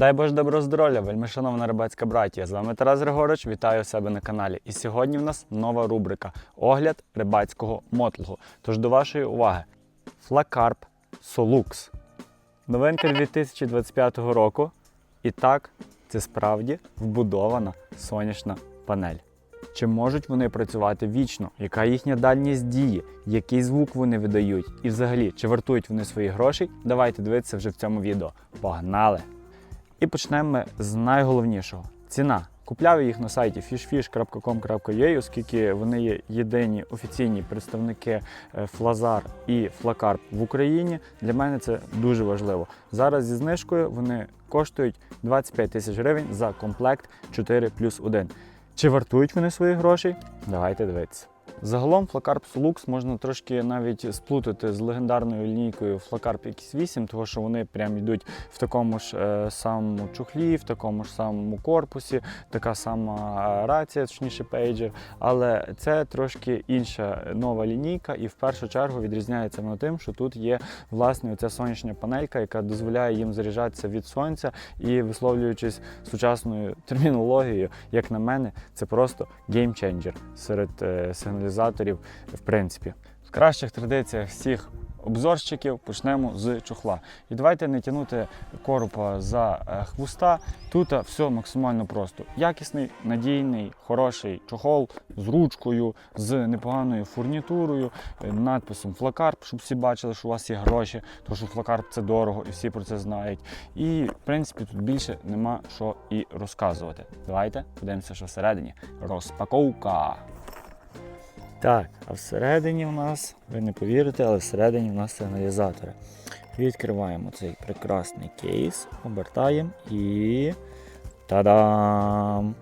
Дай Боже доброго здоров'я, вельми шановна рибацька братія. З вами Тарас Григорович, вітаю себе на каналі. І сьогодні в нас нова рубрика Огляд рибацького мотлугу. Тож до вашої уваги: Флакарп Солукс. Новинка 2025 року. І так, це справді вбудована сонячна панель. Чи можуть вони працювати вічно? Яка їхня дальність дії? Який звук вони видають? І взагалі, чи вартують вони свої грошей? Давайте дивитися вже в цьому відео. Погнали! І почнемо ми з найголовнішого ціна. Купляв їх на сайті fishfish.com.ua, оскільки вони є єдині офіційні представники е, Флазар і Флакарп в Україні. Для мене це дуже важливо. Зараз зі знижкою вони коштують 25 тисяч гривень за комплект 4 плюс 1. Чи вартують вони своїх грошей? Давайте дивитися. Загалом Флакарп Солукс можна трошки навіть сплутати з легендарною лінійкою Флакарп X8, тому що вони прям йдуть в такому ж е, самому чухлі, в такому ж самому корпусі, така сама е, рація, точніше пейджер. Але це трошки інша нова лінійка, і в першу чергу відрізняється вона тим, що тут є власне оця сонячна панелька, яка дозволяє їм заряджатися від сонця і висловлюючись сучасною термінологією, як на мене, це просто геймченджер серед е, сигналізаторів, в принципі. В кращих традиціях всіх обзорщиків почнемо з чохла. І давайте не тягнути коропа за е, хвоста. Тут все максимально просто. Якісний, надійний, хороший чохол з ручкою, з непоганою фурнітурою, е, надписом Флакарп, щоб всі бачили, що у вас є гроші, тому що Флакарп це дорого і всі про це знають. І в принципі тут більше нема що і розказувати. Давайте подивимося, що всередині. Розпаковка. Так, а всередині у нас, ви не повірите, але всередині у нас сигналізатори. Відкриваємо цей прекрасний кейс, обертаємо і. Та-дам!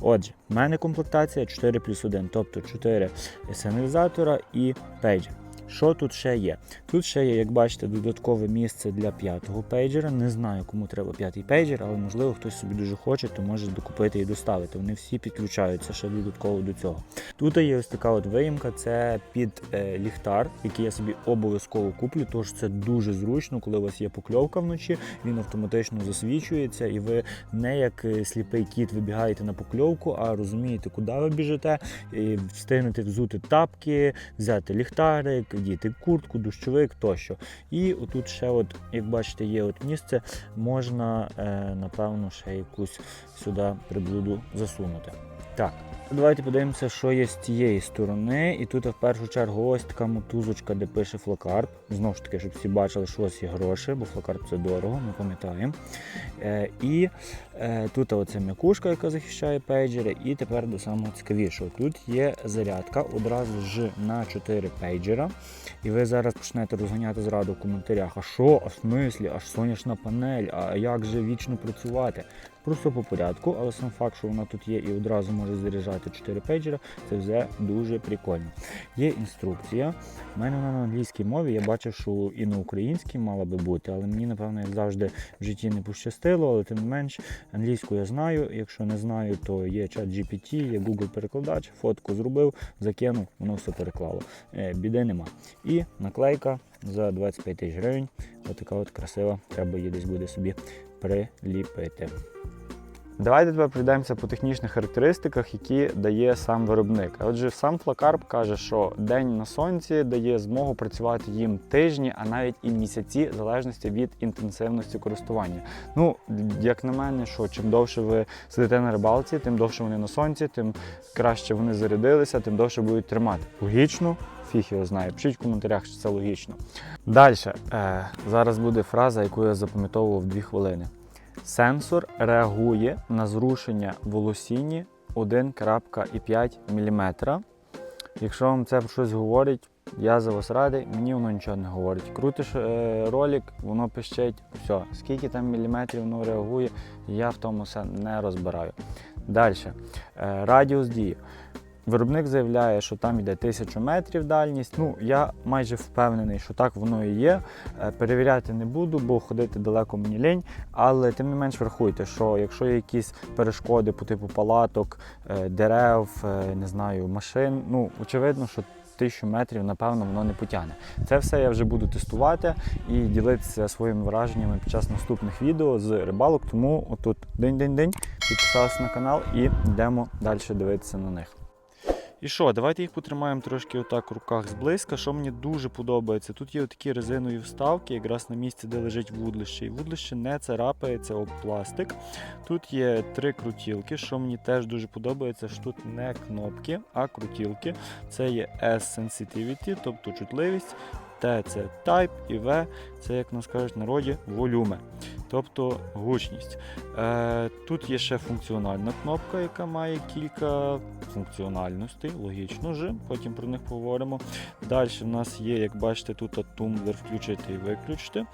Отже, в мене комплектація 4 плюс 1, тобто 4 сигналізатора і пейджер. Що тут ще є? Тут ще є, як бачите, додаткове місце для п'ятого пейджера. Не знаю, кому треба п'ятий пейджер, але можливо хтось собі дуже хоче, то може докупити і доставити. Вони всі підключаються ще додатково до цього. Тут є ось така от виїмка, це під е, ліхтар, який я собі обов'язково куплю, тож це дуже зручно, коли у вас є покльовка вночі, він автоматично засвічується, і ви не як е, сліпий кіт вибігаєте на покльовку, а розумієте, куди ви біжите, і встигнете взути тапки, взяти ліхтарик, діти куртку, дощовик тощо. І отут ще, от, як бачите, є от місце, можна, е, напевно, ще якусь сюди приблуду засунути. Так, давайте подивимося, що є з цієї сторони. І тут в першу чергу ось така мотузочка, де пише флакарп. Знову ж таки, щоб всі бачили, що ось є гроші, бо флакарп це дорого, ми пам'ятаємо. Е, і е, тут оця м'якушка, яка захищає пейджери. І тепер до самого цікавішого. Тут є зарядка одразу ж на 4 пейджера. І ви зараз почнете розганяти зраду в коментарях, а що, а в смислі, аж сонячна панель, а як же вічно працювати? Просто по порядку, але сам факт, що вона тут є і одразу може заряджати 4 пейджера, це вже дуже прикольно. Є інструкція. У мене вона на англійській мові. Я бачив, що і на українській мала би бути, але мені, напевно, як завжди в житті не пощастило, але тим не менш, англійську я знаю. Якщо не знаю, то є чат GPT, є Google перекладач, фотку зробив, закинув, воно все переклало. Е, Біди нема. І наклейка за 25 тисяч гривень. Отака от красива, треба її десь буде собі приліпити. Давайте тепер пройдемося по технічних характеристиках, які дає сам виробник. Отже, сам Флакарп каже, що день на сонці дає змогу працювати їм тижні, а навіть і місяці, в залежності від інтенсивності користування. Ну, як на мене, що чим довше ви сидите на рибалці, тим довше вони на сонці, тим краще вони зарядилися, тим довше будуть тримати. Логічно, фіг його знає. Пишіть в коментарях, чи це логічно. Далі, е, зараз буде фраза, яку я запам'ятовував 2 хвилини. Сенсор реагує на зрушення волосіні 1,5 мм. Якщо вам це щось говорить, я за вас радий, мені воно нічого не говорить. Крутиш е, ролик, воно пищить, все. Скільки там міліметрів воно реагує, я в тому все не розбираю. Далі. Е, радіус дії. Виробник заявляє, що там йде 1000 метрів дальність. Ну, я майже впевнений, що так воно і є. Е, Перевіряти не буду, бо ходити далеко мені лінь. Але тим не менш врахуйте, що якщо є якісь перешкоди по типу палаток, е, дерев, е, не знаю, машин, ну очевидно, що 1000 метрів, напевно, воно не потягне. Це все я вже буду тестувати і ділитися своїми враженнями під час наступних відео з рибалок. Тому отут день-день-день підписалися на канал і йдемо далі дивитися на них. І що, давайте їх потримаємо трошки отак в руках зблизька. Що мені дуже подобається, тут є такі резинові вставки, якраз на місці, де лежить вудлище. І вудлище не царапається об пластик. Тут є три крутілки, що мені теж дуже подобається, що тут не кнопки, а крутілки. Це є S-Sensitivity, тобто чутливість. T це Type і V це, як нас кажуть в народі, волюме, тобто гучність. Е, тут є ще функціональна кнопка, яка має кілька функціональностей, логічно ж, потім про них поговоримо. Далі в нас є, як бачите, тут тумблер включити і виключити.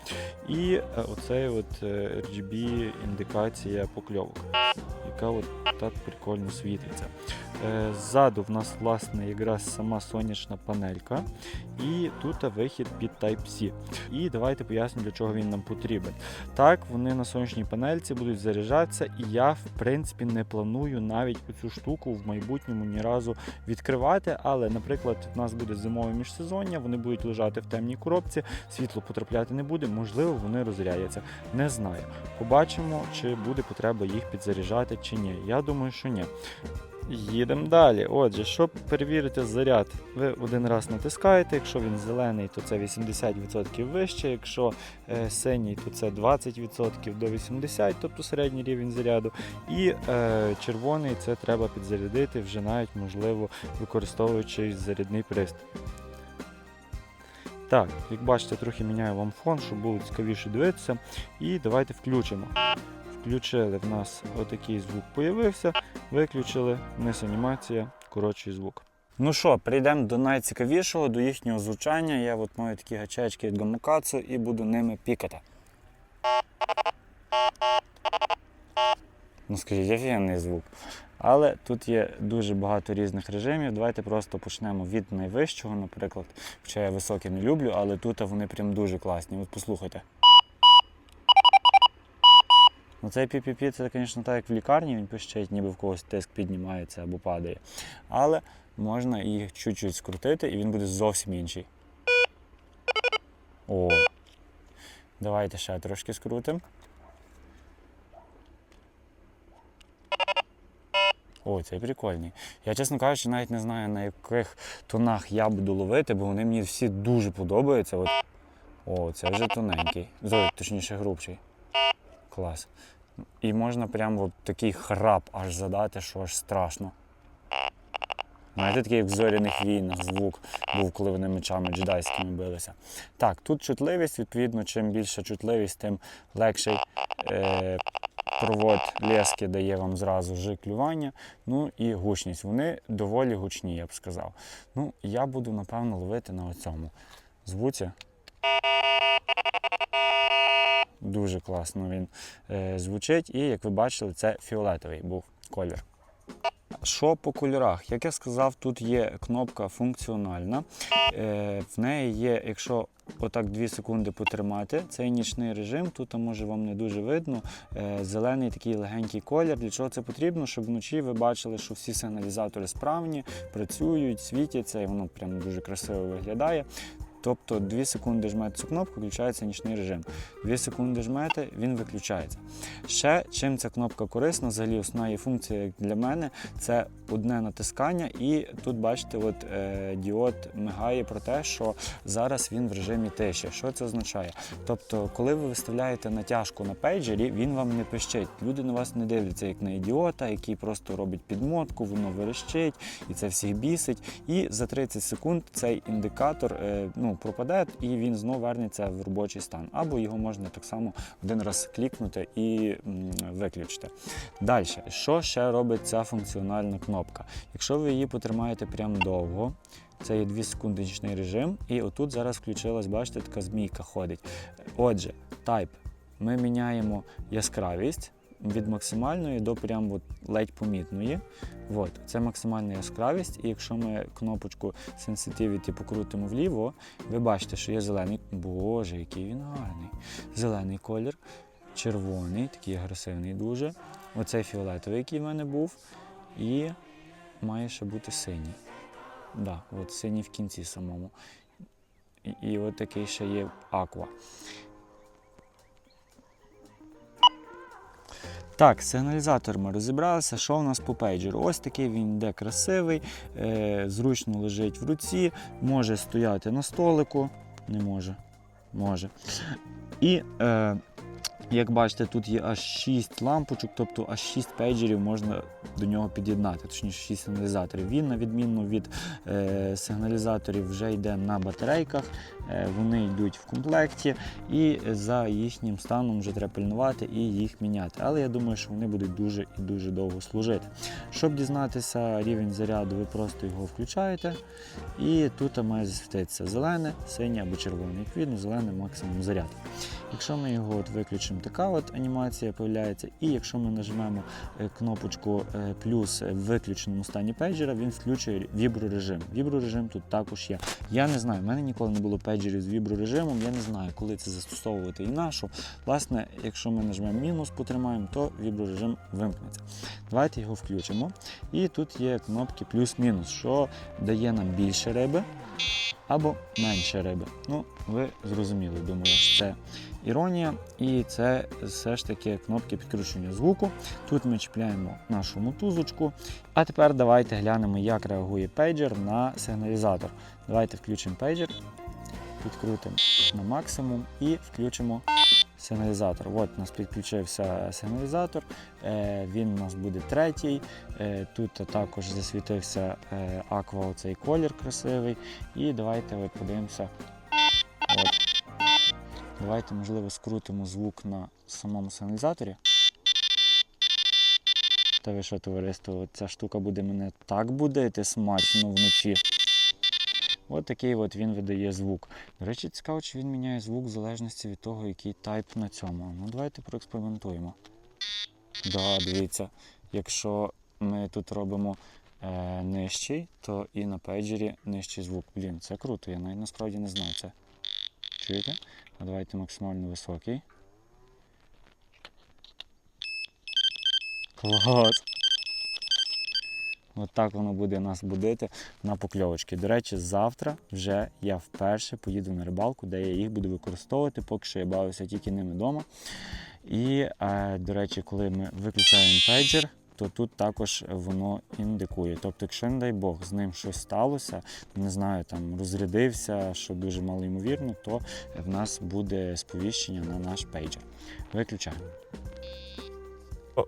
І е, оцей от е, RGB індикація покльовок, яка от так прикольно світиться. Е, Ззаду в нас власне якраз сама сонячна панелька, і тут вихід під Type-C. І давайте поясню, для чого він нам потрібен. Так, вони на сонячній панельці будуть заряджатися, і я, в принципі, не планую навіть цю штуку в майбутньому ні разу відкривати. Але, наприклад, в нас буде зимове міжсезоння, вони будуть лежати в темній коробці, світло потрапляти не буде, можливо, вони розрядяться. Не знаю. Побачимо, чи буде потреба їх підзаряджати чи ні. Я думаю, що ні. Їдемо далі. Отже, щоб перевірити заряд, ви один раз натискаєте. Якщо він зелений, то це 80% вище. Якщо е, синій, то це 20% до 80%, тобто середній рівень заряду. І е, червоний це треба підзарядити вже навіть, можливо, використовуючи зарядний пристрій. Так, як бачите, трохи міняю вам фон, щоб було цікавіше дивитися. І давайте включимо. Включили в нас отакий звук появився, виключили, вниз анімація, коротший звук. Ну що, перейдемо до найцікавішого, до їхнього звучання. Я от маю такі гачечки від Гамукацу і буду ними пікати. Ну скажіть, офігенний звук. Але тут є дуже багато різних режимів. Давайте просто почнемо від найвищого, наприклад. Хоча я високі не люблю, але тут вони прям дуже класні. От послухайте. Ну, цей PPP це, звісно, так як в лікарні він пищить, ніби в когось тиск піднімається або падає. Але можна їх чуть-чуть скрутити, і він буде зовсім інший. О. Давайте ще трошки скрутимо. О, цей прикольний. Я, чесно кажучи, навіть не знаю, на яких тонах я буду ловити, бо вони мені всі дуже подобаються. От. О, це вже тоненький. Зой, точніше, грубший. Клас. І можна прямо от такий храп аж задати, що аж страшно. Знаєте, такий як в зоряних війнах звук був, коли вони мечами джедайськими билися. Так, тут чутливість, відповідно, чим більша чутливість, тим легший е, провод лески дає вам зразу ж клювання. Ну і гучність. Вони доволі гучні, я б сказав. Ну, я буду, напевно, ловити на оцьому звуці. Дуже класно він е, звучить. І, як ви бачили, це фіолетовий був колір. Що по кольорах? Як я сказав, тут є кнопка функціональна. Е, в неї є, якщо отак 2 секунди потримати, цей нічний режим, тут може вам не дуже видно. Е, зелений такий легенький колір. Для чого це потрібно? Щоб вночі ви бачили, що всі сигналізатори справні, працюють, світяться, і воно прям дуже красиво виглядає. Тобто 2 секунди жмете цю кнопку, включається нічний режим. 2 секунди жмете, він виключається. Ще чим ця кнопка корисна, взагалі основна її функція для мене це одне натискання, і тут бачите, от е, діод мигає про те, що зараз він в режимі тиші. Що це означає? Тобто, коли ви виставляєте натяжку на пейджері, він вам не пищить. Люди на вас не дивляться як на ідіота, який просто робить підмотку, воно верещить і це всіх бісить. І за 30 секунд цей індикатор е, ну, пропаде і він знову вернеться в робочий стан. Або його можна так само один раз клікнути і виключити. Далі, що ще робить ця функціональна кнопка? Якщо ви її потримаєте прям довго, це є 2 секунди режим, і отут зараз включилась, бачите, така змійка ходить. Отже, Type. Ми міняємо яскравість від максимальної до прям от ледь помітної. От, це максимальна яскравість, і якщо ми кнопочку Sensitivity покрутимо вліво, ви бачите, що є зелений. Боже, який він гарний. Зелений колір, червоний, такий агресивний дуже. Оцей фіолетовий, який в мене був, і має ще бути синій. Да, от синій в кінці самому. І, і от такий ще є аква. Так, сигналізатор ми розібралися. Що у нас по пейджеру? Ось такий він йде красивий, е, зручно лежить в руці, може стояти на столику. Не може. Може. І е, як бачите, тут є аж 6 лампочок, тобто аж 6 пейджерів можна до нього під'єднати, точніше 6 сигналізаторів. Він, на відміну від е, сигналізаторів, вже йде на батарейках, е, вони йдуть в комплекті, і за їхнім станом вже треба пильнувати і їх міняти. Але я думаю, що вони будуть дуже і дуже довго служити. Щоб дізнатися рівень заряду, ви просто його включаєте, і тут має засвітитися зелене, синє або червоне. Відповідно, зелене максимум заряд. Якщо ми його от виключимо, така от анімація з'являється. І якщо ми нажмемо е, кнопочку е, плюс в виключеному стані пейджера, він включує віброрежим. Віброрежим тут також є. Я не знаю, в мене ніколи не було пейджерів з віброрежимом, я не знаю, коли це застосовувати і на що. Власне, якщо ми нажмемо мінус, потримаємо, то віброрежим вимкнеться. Давайте його включимо. І тут є кнопки плюс-мінус, що дає нам більше риби або менше риби. Ну, ви зрозуміли, думаю, що це іронія, і це все ж таки кнопки підкручування звуку. Тут ми чіпляємо нашу мотузочку. А тепер давайте глянемо, як реагує пейджер на сигналізатор. Давайте включимо пейджер, підкрутимо на максимум і включимо сигналізатор. От у нас підключився сигналізатор, е, він у нас буде третій. Е, Тут також засвітився е, аква, оцей колір красивий. І давайте от подивимося. Давайте, можливо, скрутимо звук на самому сигналізаторі. Та ви що, товариство, ця штука буде мене так будити смачно вночі. От такий от він видає звук. До речі, цікаво, чи він міняє звук в залежності від того, який тайп на цьому. Ну, давайте проекспериментуємо. Да, дивіться, якщо ми тут робимо е, нижчий, то і на пейджері нижчий звук. Блін, це круто, я навіть насправді не знав це. Чуєте? А давайте максимально високий. Клас! От так воно буде нас будити на покльовочки. До речі, завтра вже я вперше поїду на рибалку, де я їх буду використовувати, поки що я бавився тільки ними вдома. І, е, до речі, коли ми виключаємо пейджер, то тут також воно індикує. Тобто, якщо, не дай Бог, з ним щось сталося, не знаю, там розрядився, що дуже мало ймовірно, то в нас буде сповіщення на наш пейджер. Виключаємо.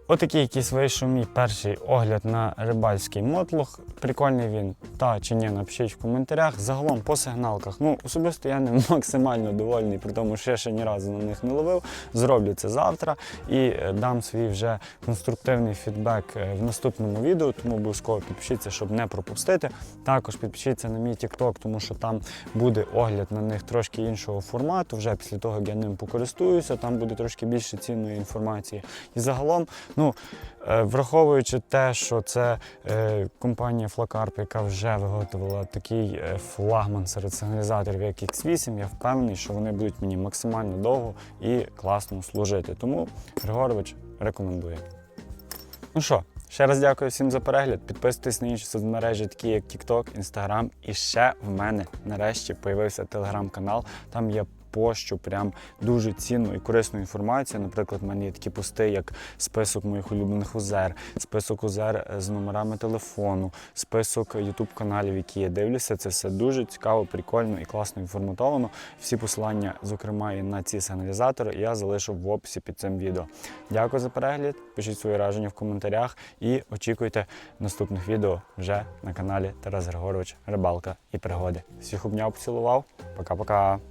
Отакий якийсь вийшов мій перший огляд на рибальський мотлох. Прикольний він та чи ні, напишіть в коментарях. Загалом по сигналках. Ну, особисто я не максимально довольний, при тому, що я ще ні разу на них не ловив. Зроблю це завтра і е, дам свій вже конструктивний фідбек е, в наступному відео, тому обов'язково підпишіться, щоб не пропустити. Також підпишіться на мій TikTok, тому що там буде огляд на них трошки іншого формату. Вже після того, як я ним покористуюся, там буде трошки більше цінної інформації. І загалом, ну е, враховуючи те, що це е, компанія Флакарп, яка вже виготовила такий е, флагман серед сигналізаторів, як X8, я впевнений, що вони будуть мені максимально довго і класно служити. Тому Григорович рекомендує. Ну що, ще раз дякую всім за перегляд. Підписуйтесь на інші соцмережі, такі як TikTok, Instagram. І ще в мене нарешті появився телеграм-канал. Там є пощу прям дуже цінну і корисну інформацію. Наприклад, в мене є такі пости, як список моїх улюблених озер, список озер з номерами телефону, список ютуб каналів, які я дивлюся. Це все дуже цікаво, прикольно і класно інформатовано. Всі посилання, зокрема, і на ці сигналізатори, я залишив в описі під цим відео. Дякую за перегляд. Пишіть свої враження в коментарях і очікуйте наступних відео вже на каналі Тарас Григорович Рибалка і пригоди. Всіх обняв, поцілував. Пока-пока.